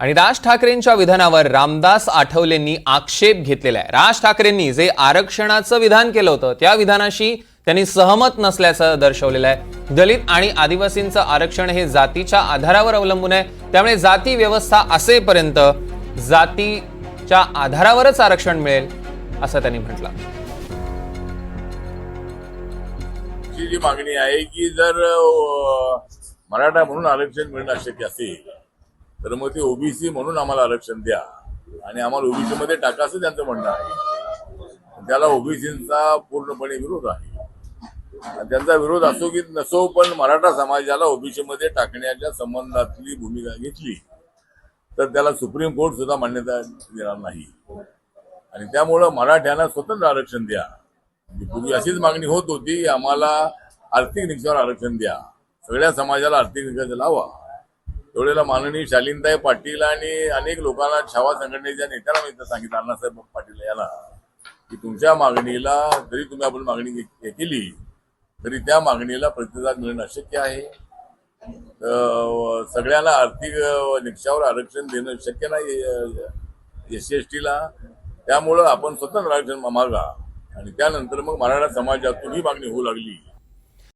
आणि राज ठाकरेंच्या विधानावर रामदास आठवलेंनी आक्षेप घेतलेला आहे. राज ठाकरेंनी जे आरक्षणाचं विधान केलं होतं त्या विधानाशी त्यांनी सहमत नसल्याचं दर्शवलेलं आहे. दलित आणि आदिवासींचं आरक्षण हे जातीच्या आधारावर अवलंबून आहे. त्यामुळे जाती व्यवस्था असेपर्यंत जातीच्या आधारावरच आरक्षण मिळेल असं त्यांनी म्हटलं. जी मागणी आहे की जर मराठा म्हणून आरक्षण मिळणं अशक्य असेल तर मग ते ओबीसी म्हणून आम्हाला आरक्षण द्या. आणि आम्हाला ओबीसी मध्ये टाका असं त्यांचं म्हणणं आहे. त्याला ओबीसीचा पूर्णपणे विरोध आहे. त्यांचा विरोध असो की नसो पण मराठा समाजाला ओबीसी मध्ये टाकण्याच्या संबंधातली भूमिका घेतली तर त्याला सुप्रीम कोर्ट सुद्धा मान्यता देणार नाही. आणि त्यामुळं मराठ्यांना स्वतंत्र आरक्षण द्या. पूर्वी अशीच मागणी होत होती आम्हाला आर्थिक निकषावर आरक्षण द्या. सगळ्या समाजाला आर्थिक निकष लावा. त्यावेळेला माननीय शालीनताई पाटील आणि अनेक लोकांना छावा संघटनेच्या नेत्यांना मी सांगितलं अण्णासाहेब पाटील याला की तुमच्या मागणीला जरी तुम्ही आपण मागणी केली तरी त्या मागणीला प्रतिसाद मिळणं अशक्य आहे सगळ्यांना आर्थिक निकषावर आरक्षण देणं शक्य नाही एस सी एस टीला त्यामुळं आपण स्वतंत्र आरक्षण मागा आणि त्यानंतर मग मराठा समाजातून ही मागणी होऊ लागली